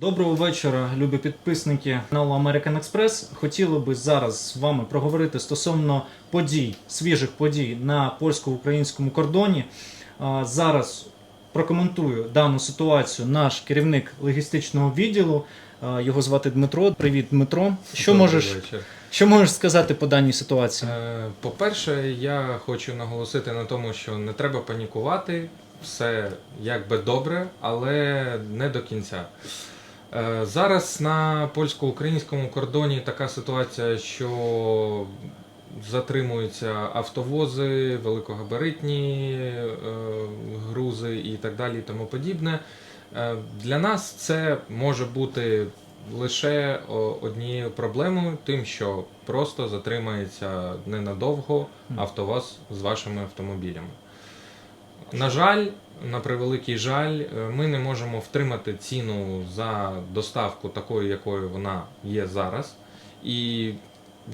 Доброго вечора, любі підписники каналу American Express. Хотіли би зараз з вами проговорити стосовно подій, свіжих подій на польсько-українському кордоні. Зараз прокоментую дану ситуацію наш керівник логістичного відділу. Його звати Дмитро. Привіт, Дмитро. Що Добрий можеш, вечір. що можеш сказати по даній ситуації? Е, По-перше, я хочу наголосити на тому, що не треба панікувати. Все якби добре, але не до кінця. Е, Зараз на польсько-українському кордоні така ситуація, що затримуються автовози, великогабаритні е, грузи і так далі, і тому подібне. Е, Для нас це може бути лише однією проблемою, тим, що просто затримається ненадовго автовоз з вашими автомобілями. На жаль, на превеликий жаль, е, ми не можемо втримати ціну за доставку такою, якою вона є зараз. І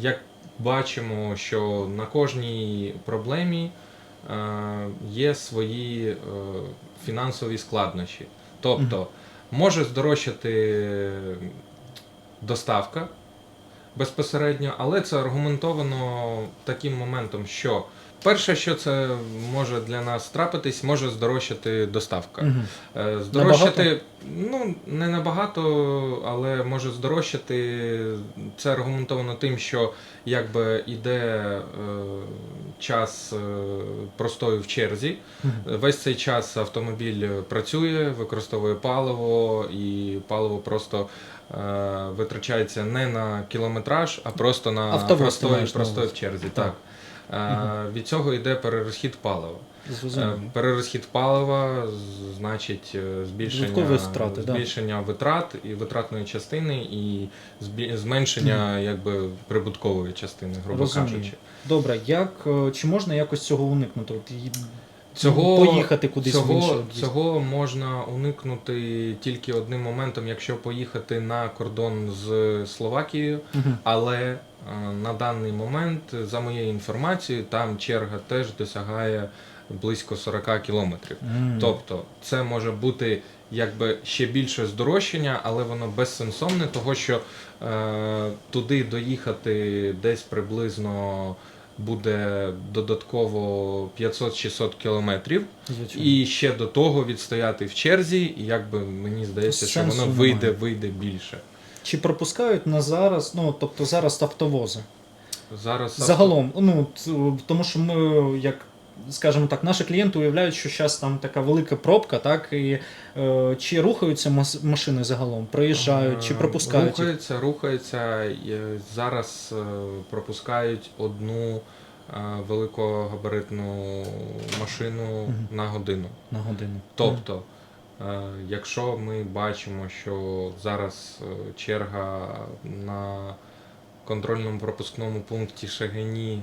як бачимо, що на кожній проблемі е, є свої е, фінансові складнощі. Тобто може здорожчати доставка безпосередньо, але це аргументовано таким моментом, що перше, що це може для нас трапитись, може здорожчати доставка. Е, Здорожчати, ну не набагато, але може здорожчати. Це аргументовано тим, що якби іде е, час е, простою в черзі. Мгм. Весь цей час автомобіль працює, використовує паливо, і паливо просто е, витрачається не на кілометраж, а просто на простої, простої в черзі. Так. Так. Е, Від цього йде перерозхід палива. Зрозуміло. Е, Перерозхід палива значить е, збільшення, Додаткові збільшення да. витрат і витратної частини, і зменшення якби прибуткової частини, грубо Розумію. кажучи. Добре, як чи можна якось цього уникнути? Цього, поїхати кудись в інший цього, можна уникнути тільки одним моментом, якщо поїхати на кордон з Словакією, Мгм. але е, на даний момент, за моєю інформацією, там черга теж досягає близько 40 кілометрів. М. Тобто це може бути якби ще більше здорожчання, але воно безсенсовне, того що е, туди доїхати десь приблизно буде додатково 500-600 кілометрів. Звичайно. І ще до того відстояти в черзі, і якби мені здається, що Сенсу воно вийде, немає. вийде більше. Чи пропускають на зараз, ну тобто зараз автовози? Зараз Загалом, ну т- тому що ми, як скажімо так, наші клієнти уявляють, що зараз там така велика пробка, так і е, чи рухаються машини загалом, проїжджають, чи Е, пропускають їх? Рухаються, рухаються. Зараз е, пропускають одну е, великогабаритну машину Мгм. на годину. на годину. Тобто, якщо ми бачимо, що зараз черга на контрольному пропускному пункті Шагині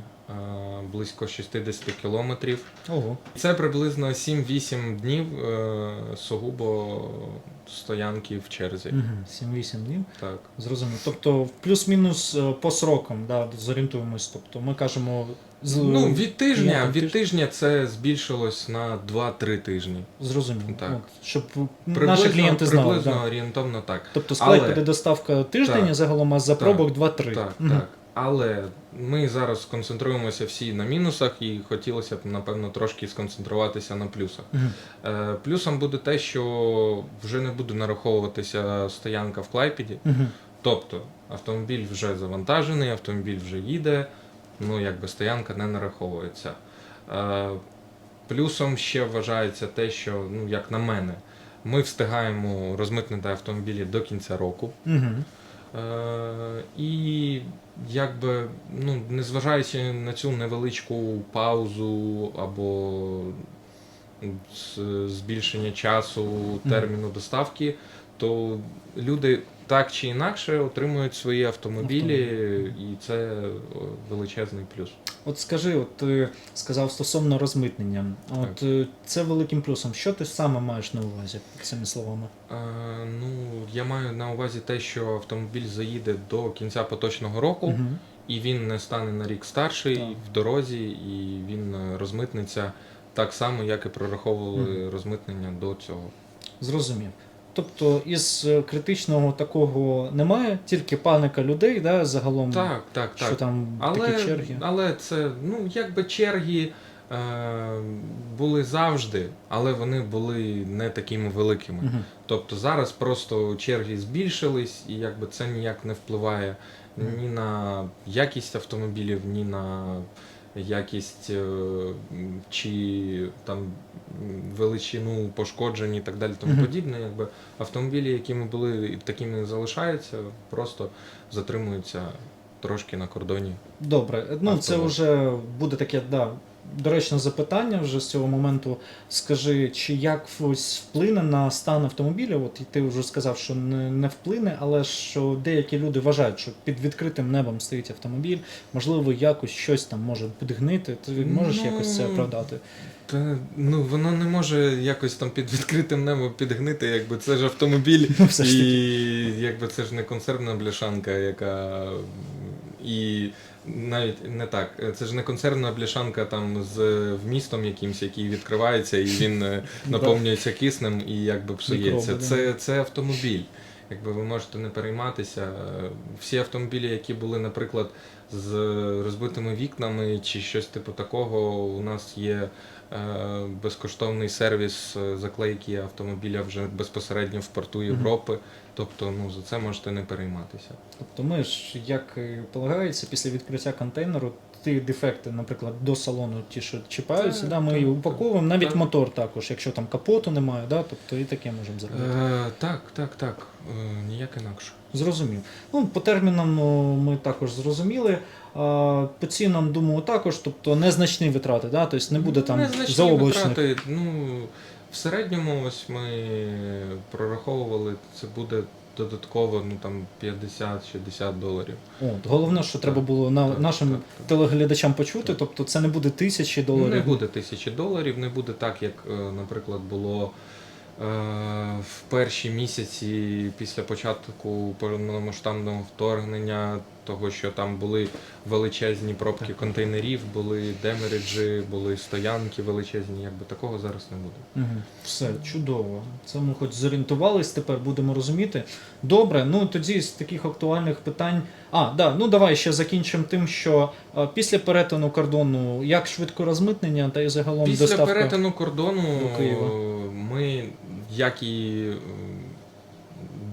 близько 60 кілометрів, Ого. це приблизно 7-8 днів е, сугубо стоянки в черзі. Угу. 7-8 днів. Так. Зрозуміло. Тобто плюс-мінус е, по срокам, да, зорієнтуємось. Тобто ми кажемо з Ну, від тижня, від тиж- тижня це збільшилось на 2-3 тижні. Зрозуміло. Так. От, щоб Приблизно, наші клієнти знали. приблизно Да. орієнтовно так. Тобто з Але- Клайпеди доставка тиждень, загалом а за Так. пробок 2-3. Так, Мгм. так. Але ми зараз концентруємося всі на мінусах, і хотілося б, напевно, трошки сконцентруватися на плюсах. Е, плюсом буде те, що вже не буде нараховуватися стоянка в Клайпіді. Мгм. Тобто автомобіль вже завантажений, автомобіль вже їде, ну якби стоянка не нараховується. Е, плюсом ще вважається те, що, ну як на мене, ми встигаємо розмитнити автомобілі до кінця року. Мгм. Е, і якби, ну, незважаючи на цю невеличку паузу або збільшення часу терміну доставки, то люди так чи інакше отримують свої автомобілі, і це величезний плюс. От скажи, от ти сказав стосовно розмитнення. От е, це великим плюсом. Що ти саме маєш на увазі цими словами? Е, ну, я маю на увазі те, що автомобіль заїде до кінця поточного року. Мгм. і він не стане на рік старший Так. в дорозі, і він е, розмитниться так само, як і прораховували розмитнення до цього. Зрозумів. Тобто із е, критичного такого немає, тільки паника людей, да, загалом, Так, так, що там Але, такі черги. але це, ну, якби черги е, були завжди, але вони були не такими великими. Мгм. Тобто зараз просто черги збільшились, і якби це ніяк не впливає ні на якість автомобілів, ні на якість е, чи там величину пошкоджень і так далі, тому Мгм. подібне. Якби автомобілі, якими були, такими залишаються, просто затримуються трошки на кордоні. Добре, ну це вже буде таке, да, доречне запитання вже з цього моменту. Скажи, чи якось вплине на стан автомобіля? От і ти вже сказав, що не, не вплине, але що деякі люди вважають, що під відкритим небом стоїть автомобіль, можливо, якось щось там може підгнити. Ти можеш Ну, якось це оправдати? Та, ну, воно не може якось там під відкритим небом підгнити, якби це ж автомобіль, Ну, все ж і якби це ж не консервна бляшанка, яка і навіть не так. Це ж не консервна бляшанка там з вмістом якимсь, який відкривається, і він е, наповнюється киснем і якби псується. Це, це автомобіль. Якби ви можете не перейматися. Е, Всі автомобілі, які були, наприклад, з розбитими вікнами чи щось типу такого, у нас є е, безкоштовний сервіс е, заклейки автомобіля вже безпосередньо в порту Європи. Тобто, ну за це можете не перейматися. Тобто ми ж, як полагається, після відкриття контейнеру, ті дефекти, наприклад, до салону, ті, що чіпаються, да, ми так, упаковуємо, навіть так. мотор також, якщо там капоту немає, да, тобто і таке можемо зробити. Е, так, так, так. Е, ніяк інакше. Зрозумів. Ну, по термінам ну, ми також зрозуміли. А, по цінам, думаю, також, тобто незначні витрати, да? тобто не буде там Незначні заоблачних. витрати. Ну, в середньому ось ми прораховували, це буде додатково ну, там 50-60 доларів. От, головне, що треба було на, Так, нашим так, так. телеглядачам почути, тобто це не буде тисячі доларів. Не буде тисячі доларів, не буде так, як, е, наприклад, було е, в перші місяці після початку повномасштабного вторгнення, того, що там були величезні пробки контейнерів, були демереджі, були стоянки величезні, якби такого зараз не буде. Угу. Все, чудово. Це ми хоч зорієнтувались, тепер будемо розуміти. Добре, ну тоді з таких актуальних питань. А, да, ну давай ще закінчимо тим, що а, після перетину кордону як швидко розмитнення та й загалом Після доставка. перетину кордону до Києва. е, ми, як і е,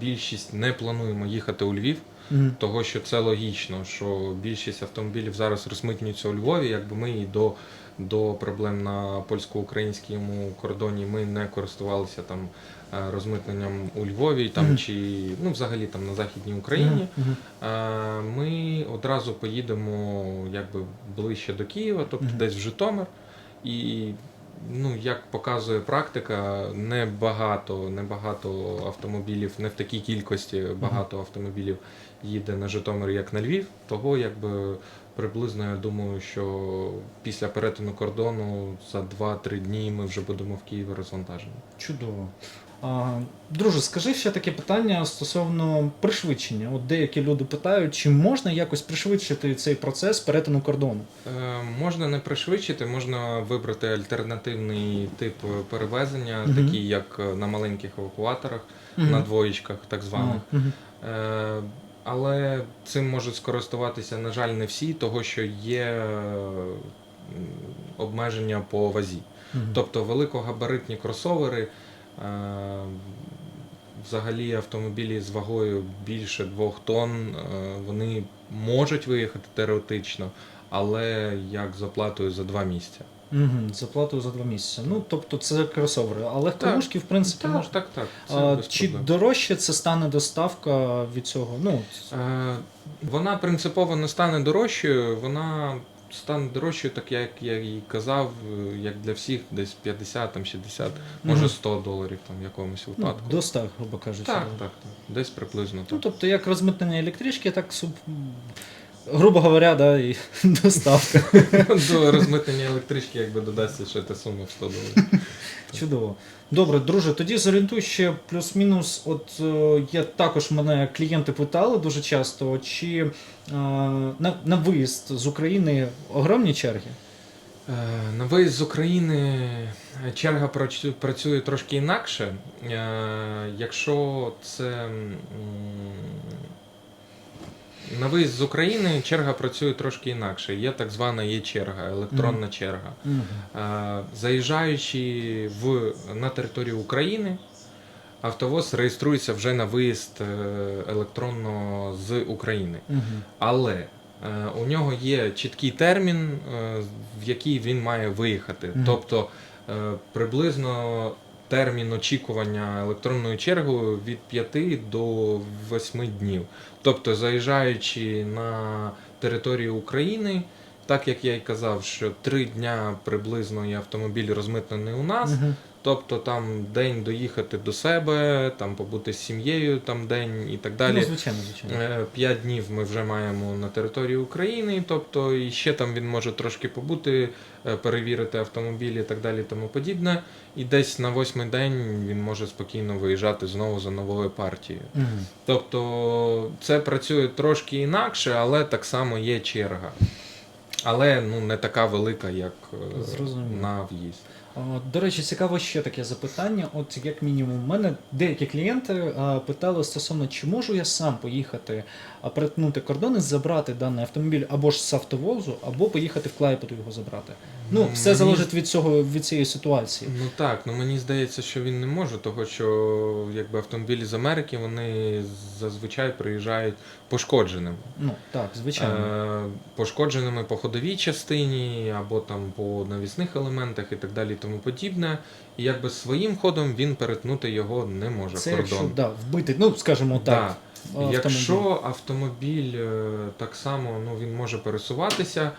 більшість, не плануємо їхати у Львів. Мгм. Того, що це логічно, що більшість автомобілів зараз розмитнюються у Львові, якби ми і до, до проблем на польсько-українському кордоні ми не користувалися там е, розмитненням у Львові, там Мгм. чи ну взагалі там на Західній Україні. Е, Ми одразу поїдемо якби ближче до Києва, тобто Мгм. десь в Житомир. І ну, як показує практика, небагато, небагато автомобілів, не в такій кількості багато автомобілів їде на Житомир, як на Львів. Того якби приблизно я думаю, що після перетину кордону за 2-3 дні ми вже будемо в Києві розвантажені. Чудово. А, друже, скажи ще таке питання стосовно пришвидшення. От деякі люди питають, чи можна якось пришвидшити цей процес перетину кордону? Е, можна не пришвидшити, можна вибрати альтернативний тип перевезення, Мгм. такий як е, на маленьких евакуаторах, на двоєчках, так званих. Мгм. Е, але цим можуть скористуватися, на жаль, не всі, того що є обмеження по вазі. Мгм. Тобто великогабаритні кросовери, е, взагалі автомобілі з вагою більше 2 тонн, е, вони можуть виїхати теоретично, але як з оплатою за два місця. Мгм, з оплатою за два місяці. Ну, тобто це кросовери. А легковушки, в принципі, Так, можна. так, так. це А, без чи проблем. дорожче це стане доставка від цього? Ну, Е, Вона принципово не стане дорожчою, вона стане дорожчою, так як я і казав, е, як для всіх, десь 50, там 60, може Мгм. 100 доларів там в якомусь ну, випадку. до 100, грубо кажучи. Так, так, так. Десь приблизно Ну, так. тобто, як розмитнення електрички, так суб... грубо говоря, да, і доставка. До розмитнення електрички, якби додасться ще та сума в 100 доларів. Чудово. Добре, друже, тоді зорієнтуй ще плюс-мінус. От е, я також мене клієнти питали дуже часто, чи е, на, на виїзд з України огромні черги? Е, На виїзд з України черга працю- працює трошки інакше. Е, Якщо це м, на виїзд з України черга працює трошки інакше. Є так звана є черга, електронна черга. Заїжджаючи в, на територію України, автовоз реєструється вже на виїзд е, електронно з України. Але е, у нього є чіткий термін, е, в який він має виїхати. Тобто приблизно термін очікування електронною чергою від 5 до 8 днів. Тобто, заїжджаючи на територію України, так як я й казав, що три дня приблизно є автомобіль розмитнений у нас. Мгм. Тобто там день доїхати до себе, там побути з сім'єю, там день і так далі. Ну, звичайно, звичайно. Е, П'ять днів ми вже маємо на території України, тобто і ще там він може трошки побути, е, перевірити автомобіль і так далі, тому подібне. І десь на восьмий день він може спокійно виїжджати знову за новою партією. Мгм. Тобто це працює трошки інакше, але так само є черга. Але ну не така велика, як е, Зрозуміло. на в'їзд. До речі, цікаво ще таке запитання. От як мінімум, у мене деякі клієнти питали стосовно, чи можу я сам поїхати перетнути кордон і забрати даний автомобіль або ж з автовозу, або поїхати в Клайпеду його забрати. Ну, все Мені- залежить від цього від цієї ситуації. Ну так, ну мені здається, що він не може, того що якби автомобілі з Америки вони зазвичай приїжджають пошкодженими. Ну так, звичайно. Е, пошкодженими по ходовій частині або там по навісних елементах і так далі, тому подібне. І якби своїм ходом він перетнути його не може Це кордон. якщо да, вбити, ну скажімо так. Да. автомобіль. Якщо автомобіль е, так само ну, він може пересуватися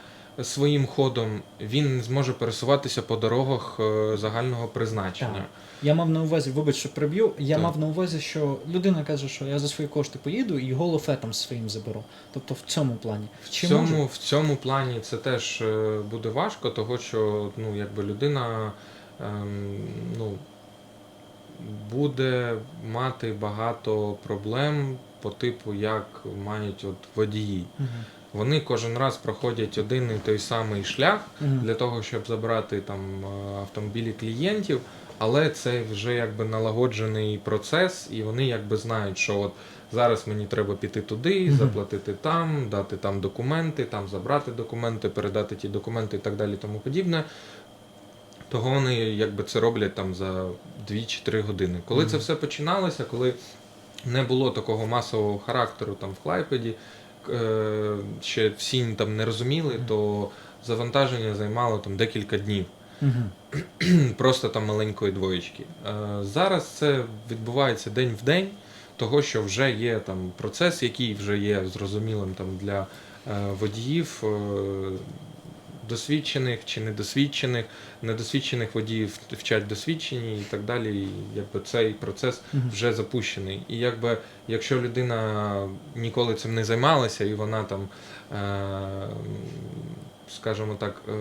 своїм ходом, він зможе пересуватися по дорогах е, загального призначення. Так. Я мав на увазі, вибач, що приб'ю. Я Так. мав на увазі, що людина каже, що я за свої кошти поїду і його лофетом своїм заберу. Тобто в цьому плані. В цьому, можу? в цьому плані це теж е, буде важко, того що ну, якби людина ем, ну, буде мати багато проблем по типу, як мають от водії. Мгм. Вони кожен раз проходять один і той самий шлях для того, щоб забрати там е, автомобілі клієнтів, але це вже якби налагоджений процес, і вони якби знають, що от зараз мені треба піти туди, заплатити там, дати там документи, там забрати документи, передати ті документи і так далі, тому подібне. Того вони якби це роблять там за 2 чи 3 години. Коли це все починалося, коли не було такого масового характеру там в Клайпеді, ще всі там не розуміли, то завантаження займало там декілька днів, просто там маленької двоєчки. Е, Зараз це відбувається день в день, того що вже є там процес, який вже є зрозумілим там для е, водіїв. Досвідчених чи недосвідчених, недосвідчених водіїв вчать досвідчені і так далі. І якби цей процес вже запущений. І якби якщо людина ніколи цим не займалася, і вона там, е, скажімо так, е,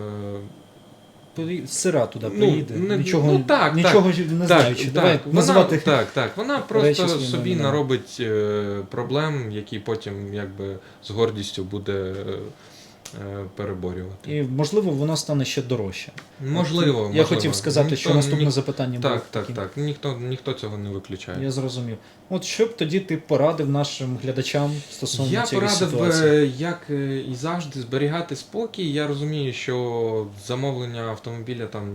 Сира туди Ну, не- нічого, ну, так, нічого ж не знаючи. так, Давай так, називати. вона, так, так, вона просто собі іменами. наробить е, проблем, які потім якби з гордістю буде переборювати. І можливо воно стане ще дорожче. Можливо, Я можливо. хотів сказати, що наступне ні- запитання було Так, так, так. Ніхто, ніхто цього не виключає. Я зрозумів. От що б тоді ти порадив нашим глядачам стосовно Я цієї порадив ситуації? би, як е, і завжди, зберігати спокій. Я розумію, що замовлення автомобіля там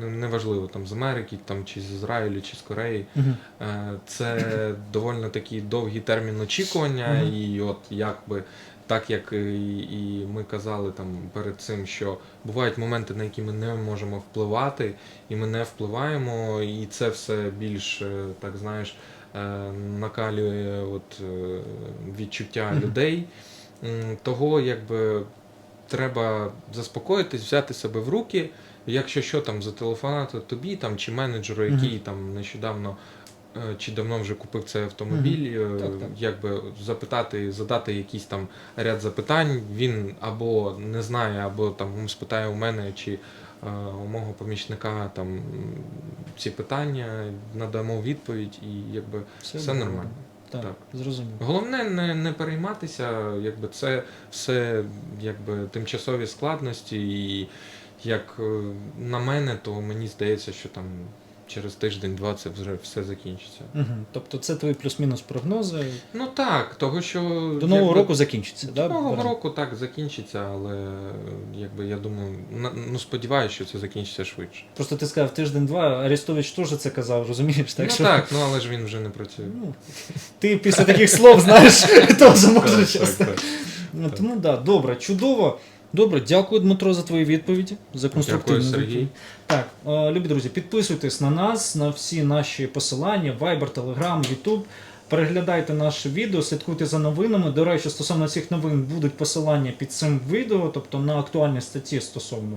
неважливо там з Америки, там чи з Ізраїлю, чи з Кореї. Е, Це доволі такий довгий термін очікування, Мгм. і от якби. Так як і, і ми казали там перед цим, що бувають моменти, на які ми не можемо впливати, і ми не впливаємо, і це все більш е, так знаєш е, накалює от, е, відчуття людей. Того якби треба заспокоїтись, взяти себе в руки. Якщо що там зателефонувати тобі там чи менеджеру, який там нещодавно чи давно вже купив цей автомобіль, е, Так, так. якби запитати, задати якийсь там ряд запитань. Він або не знає, або там спитає у мене чи е, у мого помічника там ці питання, надамо відповідь, і якби все добре. нормально. Так, Так. зрозумів. Головне не, не перейматися, якби це все якби тимчасові складності, і як е, на мене, то мені здається, що там через тиждень-два це вже все закінчиться. Угу. Тобто це твої плюс-мінус прогнози. Ну так, того що До нового якби, року закінчиться. До да? нового Березень? року так закінчиться, але якби я думаю, на- ну сподіваюся, що це закінчиться швидше. Просто ти сказав тиждень-два, Арестович теж це казав, розумієш? Так, ну що... так, ну але ж він вже не працює. Ну, ти після таких слов знаєш, теж можеш Так, часто. так, так. Ну, Тому да, добре, чудово. Добре, дякую, Дмитро, за твої відповіді, за конструктивну Дякую, Сергій. Так, е, любі друзі, підписуйтесь на нас, на всі наші посилання, Viber, Telegram, YouTube. Переглядайте наше відео, слідкуйте за новинами. До речі, стосовно цих новин будуть посилання під цим відео, тобто на актуальні статті стосовно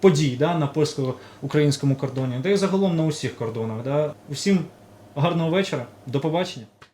подій да, на польсько-українському кордоні, та й загалом на усіх кордонах. Да. Усім гарного вечора, до побачення.